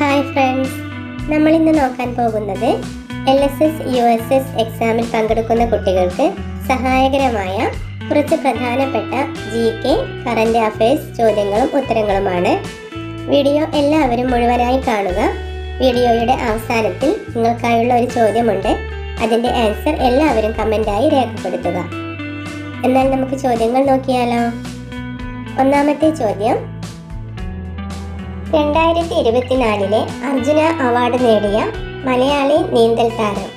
Hi friends നമ്മൾ ഇന്ന് നോക്കാൻ പോകുന്നത് L S S U S S എക്സാമിൽ പങ്കെടുക്കുന്ന കുട്ടികൾക്ക് സഹായകരമായ കുറച്ച് പ്രധാനപ്പെട്ട ജി കെ കറണ്ട് അഫയേഴ്സ് ചോദ്യങ്ങളും ഉത്തരങ്ങളുമാണ്. വീഡിയോ എല്ലാവരും മുഴുവനായി കാണുക. വീഡിയോയുടെ അവസാനത്തിൽ നിങ്ങൾക്കായുള്ള ഒരു ചോദ്യമുണ്ട്. അതിന്റെ ആൻസർ എല്ലാവരും കമന്റായി രേഖപ്പെടുത്തുക. എന്നാൽ നമുക്ക് ചോദ്യങ്ങൾ നോക്കിയാലോ? ഒന്നാമത്തെ ചോദ്യം രണ്ടായിരത്തി ഇരുപത്തിനാലിലെ അർജുന അവാർഡ് നേടിയ മലയാളി നീന്തൽ താരം.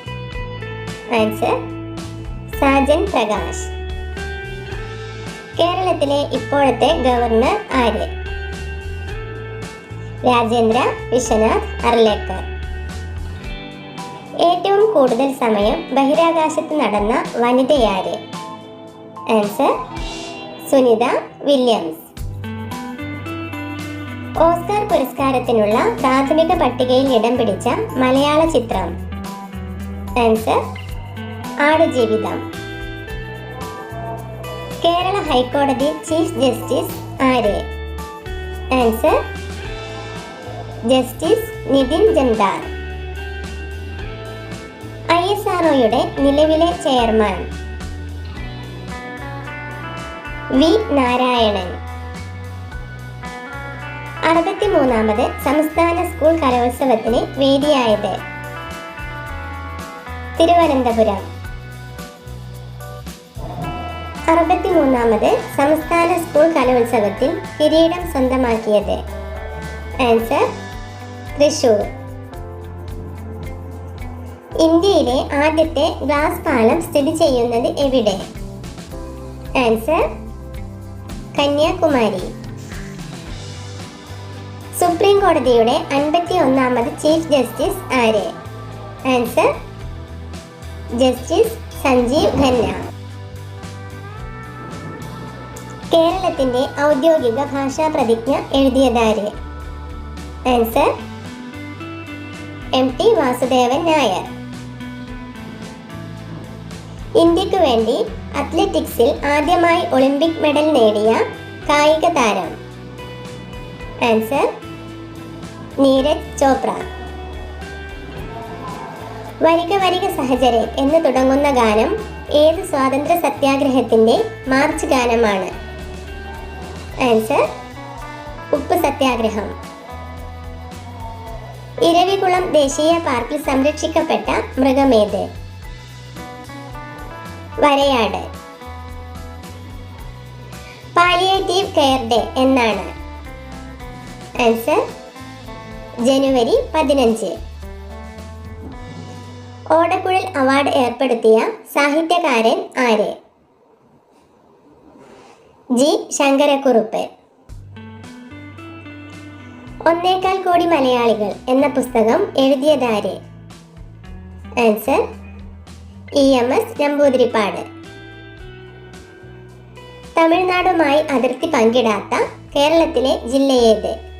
ആൻസർ സാജൻ പ്രകാശ്. കേരളത്തിലെ ഇപ്പോഴത്തെ ഗവർണർ ആര്? രാജേന്ദ്ര വിശ്വനാഥ് അർലേക്കർ. ഏറ്റവും കൂടുതൽ സമയം ബഹിരാകാശത്ത് നടന്ന വനിതയാര്? Answer Sunita Williams. ഓസ്കാർ പുരസ്കാരത്തിനുള്ള പ്രാഥമിക പട്ടികയിൽ ഇടം പിടിച്ച മലയാള ചിത്രം. ആൻസർ ആടുജീവിതം കേരള ഹൈക്കോടതി ചീഫ് ജസ്റ്റിസ് ആര്? Answer justice Nitin Jamdar I S ആർഒയുടെ നിലവിലെ ചെയർമാൻ. വി നാരായണൻ. അറുപത്തിമൂന്നാമത് സംസ്ഥാന സ്കൂൾ കലോത്സവത്തിന് വേദിയായത് തിരുവനന്തപുരം. അറുപത്തിമൂന്നാമത് സംസ്ഥാന സ്കൂൾ കലോത്സവത്തിൽ കിരീടം സ്വന്തമാക്കിയത്. ആൻസർ തൃശൂർ. ഇന്ത്യയിലെ ആദ്യത്തെ ഗ്ലാസ് പാലം സ്ഥിതി ചെയ്യുന്നത് എവിടെ? ആൻസർ കന്യാകുമാരി. സുപ്രീം കോടതിയുടെ അൻപത്തി ഒന്നാമത് ചീഫ് ജസ്റ്റിസ് ആര്? Answer justice Sanjiv Khanna. കേരളത്തിന്റെ ഔദ്യോഗിക ഭാഷാ പ്രതിജ്ഞ എഴുതിയതാര്? Answer M T Vasudevan Nair. ഇന്ത്യയ്ക്ക് വേണ്ടി അത്ലറ്റിക്സിൽ ആദ്യമായി ഒളിമ്പിക് മെഡൽ നേടിയ കായിക താരം. ആൻസർ നീരജ് ചോപ്ര. വരിക വരിക സഹചരെ എന്ന് തുടങ്ങുന്ന ഗാനം ഏത് സ്വാതന്ത്ര്യ സത്യാഗ്രഹത്തിന്റെ മാർച്ച് ഗാനമാണ്? ആൻസർ ഉപ്പ് സത്യാഗ്രഹം. ഇരവികുളം ദേശീയ പാർക്കിൽ സംരക്ഷിക്കപ്പെട്ട മൃഗമേത്? വരയാട്. പാലിയേറ്റീവ് കെയർ ഡേ എന്നാണ്. ആൻസർ ജനുവരി പതിനഞ്ച്. ഓടക്കുഴൽ അവാർഡ് ഏർപ്പെടുത്തിയ സാഹിത്യകാരൻ ആര്? ജി. ശങ്കരക്കുറുപ്പ്. ഒന്നേക്കാൽ കോടി മലയാളികൾ എന്ന പുസ്തകം എഴുതിയതാര്? Answer E. M. S. Namboodiripad. തമിഴ്നാടുമായി അതിർത്തി പങ്കിടാത്ത കേരളത്തിലെ ജില്ലയേത്?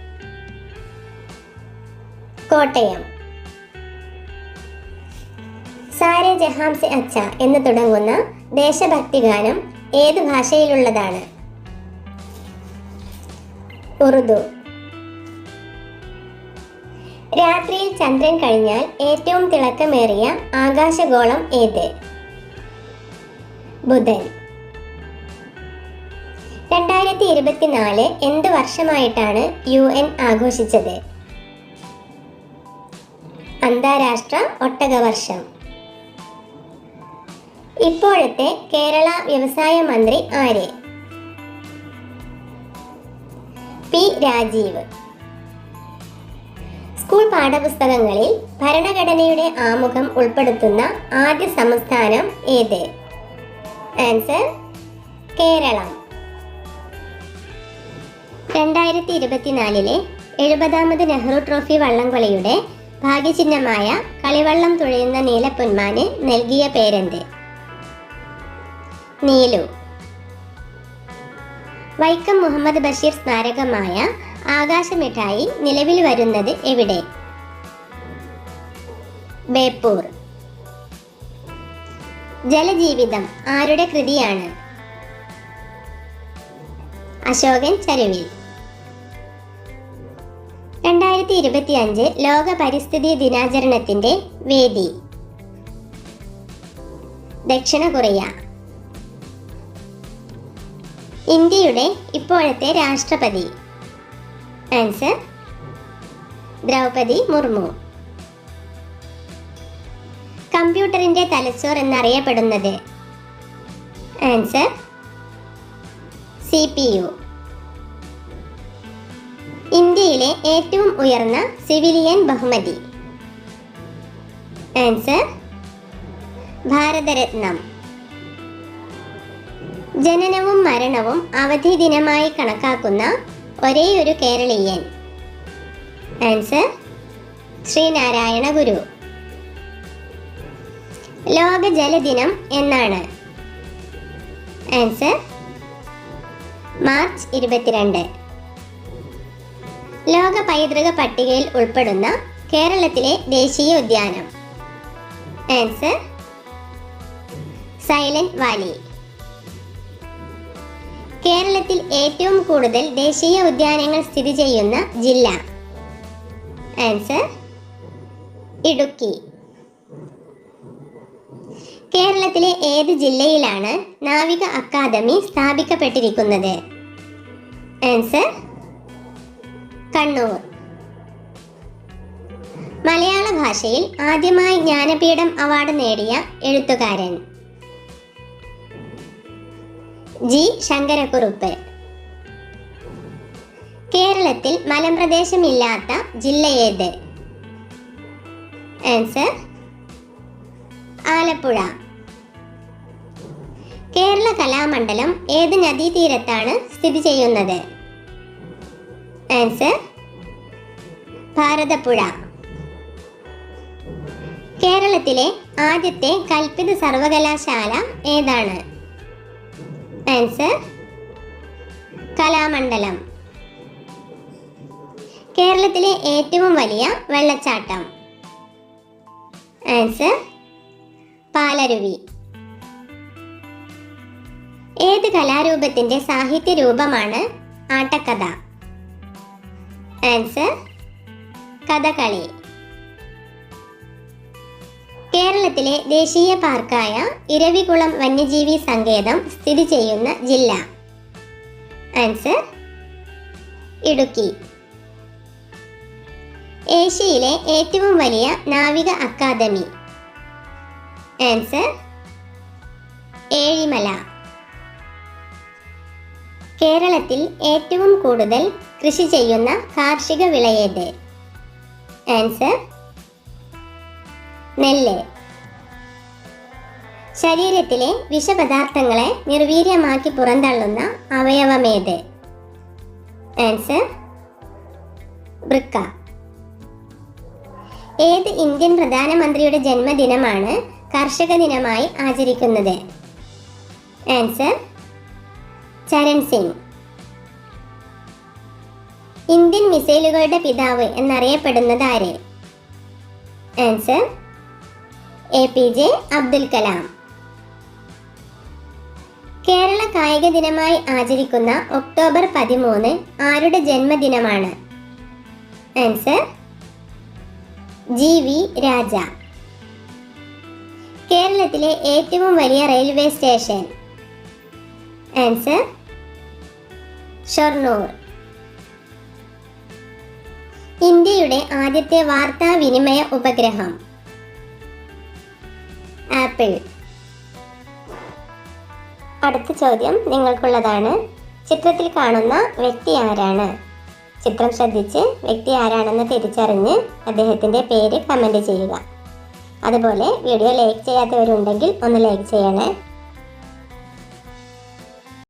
കോട്ടയം. സാരെ ജഹാം സെ അച്ച എന്ന് തുടങ്ങുന്ന ദേശഭക്തി ഗാനം ഏത് ഭാഷയിലുള്ളതാണ്? ഉറുദു. രാത്രിയിൽ ചന്ദ്രൻ കഴിഞ്ഞാൽ ഏറ്റവും തിളക്കമേറിയ ആകാശഗോളം ഏത്? ബുധൻ. രണ്ടായിരത്തി ഇരുപത്തിനാല് എന്ത് വർഷമായിട്ടാണ് യു എൻ ആഘോഷിച്ചത്? അന്താരാഷ്ട്ര ഒട്ടക വർഷം ഇപ്പോഴത്തെ കേരള വ്യവസായ മന്ത്രി ആര്? പി രാജീവ്. സ്കൂൾ പാഠപുസ്തകങ്ങളിൽ ഭരണഘടനയുടെ ആമുഖം ഉൾപ്പെടുത്തുന്ന ആദ്യ സംസ്ഥാനം ഏത്? ആൻസർ കേരളം. രണ്ടായിരത്തി ഇരുപത്തിനാലിലെ എഴുപതാമത് നെഹ്റു ട്രോഫി വള്ളംകളിയുടെ ഭാഗ്യചിഹ്നമായ കളിവള്ളം തുഴയുന്ന നീലപ്പൊന്മാന് നൽകിയ പേരെന്ത്? നീലു. വൈക്കം മുഹമ്മദ് ബഷീർ സ്മാരകമായ ആകാശമിഠായി നിലവിൽ വരുന്നത് എവിടെ? ബേപ്പൂർ. ജലജീവിതം ആരുടെ കൃതിയാണ്? അശോകൻ ചരുവിൽ. രണ്ടായിരത്തി ഇരുപത്തി അഞ്ച് ലോക പരിസ്ഥിതി ദിനാചരണത്തിന്റെ വേദി. ദക്ഷിണ കൊറിയ. ഇന്ത്യയുടെ ഇപ്പോഴത്തെ രാഷ്ട്രപതി. ആൻസർ ദ്രൗപതി മുർമു. കമ്പ്യൂട്ടറിന്റെ തലച്ചോർ എന്നറിയപ്പെടുന്നത്. Answer C P U. ഇന്ത്യയിലെ ഏറ്റവും ഉയർന്ന സിവിലിയൻ ബഹുമതി. ആൻസർ ഭാരതരത്നം. ജനനവും മരണവും അവധി ദിനമായി കണക്കാക്കുന്ന ഒരേയൊരു കേരളീയൻ. ആൻസർ ശ്രീനാരായണ ഗുരു. ലോക ജലദിനം എന്നാണ്. ആൻസർ മാർച്ച് ഇരുപത്തിരണ്ട്. ലോക പൈതൃക പട്ടികയിൽ ഉൾപ്പെടുന്ന കേരളത്തിലെ ദേശീയ ഉദ്യാനം. ആൻസർ സൈലന്റ് വാലി കേരളത്തിൽ ഏറ്റവും കൂടുതൽ ദേശീയ ഉദ്യാനങ്ങൾ സ്ഥിതി ചെയ്യുന്ന ജില്ല. ആൻസർ ഇടുക്കി. കേരളത്തിലെ ഏത് ജില്ലയിലാണ് നാവിക അക്കാദമി സ്ഥാപിക്കപ്പെട്ടിരിക്കുന്നത്? ആൻസർ കണ്ണൂർ. മലയാള ഭാഷയിൽ ആദ്യമായി ജ്ഞാനപീഠം അവാർഡ് നേടിയ എഴുത്തുകാരൻ ജി. ശങ്കരക്കുറുപ്പ്. കേരളത്തിൽ മലമ്പ്രദേശമില്ലാത്ത ജില്ല ഏത്? ആൻസർ ആലപ്പുഴ. കേരള കലാമണ്ഡലം ഏത് നദീതീരത്താണ് സ്ഥിതി ചെയ്യുന്നത്? ആൻസർ ഭാരതപ്പുഴ. കേരളത്തിലെ ആദ്യത്തെ കൽപ്പിത സർവകലാശാല ഏതാണ്? ആൻസർ കലാമണ്ഡലം. കേരളത്തിലെ ഏറ്റവും വലിയ വെള്ളച്ചാട്ടം. ആൻസർ പാലരുവി. ഏത് കലാരൂപത്തിന്റെ സാഹിത്യ രൂപമാണ് ആട്ടക്കഥ? ആൻസർ കഥകളി. കേരളത്തിലെ ദേശീയ പാർക്കായ ഇരവികുളം വന്യജീവി സങ്കേതം സ്ഥിതി ചെയ്യുന്ന ജില്ല. ആൻസർ ഇടുക്കി. ഏഷ്യയിലെ ഏറ്റവും വലിയ നാവിക അക്കാദമി. ആൻസർ ഏഴിമല. കേരളത്തിൽ ഏറ്റവും കൂടുതൽ കൃഷി ചെയ്യുന്ന കാർഷിക വിളയേത്? ആൻസർ നെല്ല്. ശരീരത്തിലെ വിഷപദാർത്ഥങ്ങളെ നിർവീര്യമാക്കി പുറന്തള്ളുന്ന അവയവമേത്? ആൻസർ വൃക്ക. ഏത് ഇന്ത്യൻ പ്രധാനമന്ത്രിയുടെ ജന്മദിനമാണ് കർഷക ദിനമായി ആചരിക്കുന്നത്? ആൻസർ ചരൺ സിംഗ്. ഇന്ത്യൻ മിസൈലുകളുടെ പിതാവ് എന്നറിയപ്പെടുന്നത് ആര്? Answer A P J Abdul Kalam. Kerala കായിക ദിനമായി ആചരിക്കുന്ന ഒക്ടോബർ പതിമൂന്ന് ആരുടെ ജന്മദിനമാണ്? Answer G V Raja. കേരളത്തിലെ ഏറ്റവും വലിയ റെയിൽവേ സ്റ്റേഷൻ. ആൻസർ ഷൊർണൂർ. ഇന്ത്യയുടെ ആദ്യത്തെ വാർത്താവിനിമയ ഉപഗ്രഹം. ആപ്പിൾ. അടുത്ത ചോദ്യം നിങ്ങൾക്കുള്ളതാണ്. ചിത്രത്തിൽ കാണുന്ന വ്യക്തി ആരാണ്? ചിത്രം ശ്രദ്ധിച്ച് വ്യക്തി ആരാണെന്ന് തിരിച്ചറിഞ്ഞ് അദ്ദേഹത്തിന്റെ പേര് കമന്റ് ചെയ്യുക. അതുപോലെ വീഡിയോ ലൈക്ക് ചെയ്യാത്തവരുണ്ടെങ്കിൽ ഒന്ന് ലൈക്ക് ചെയ്യണേ.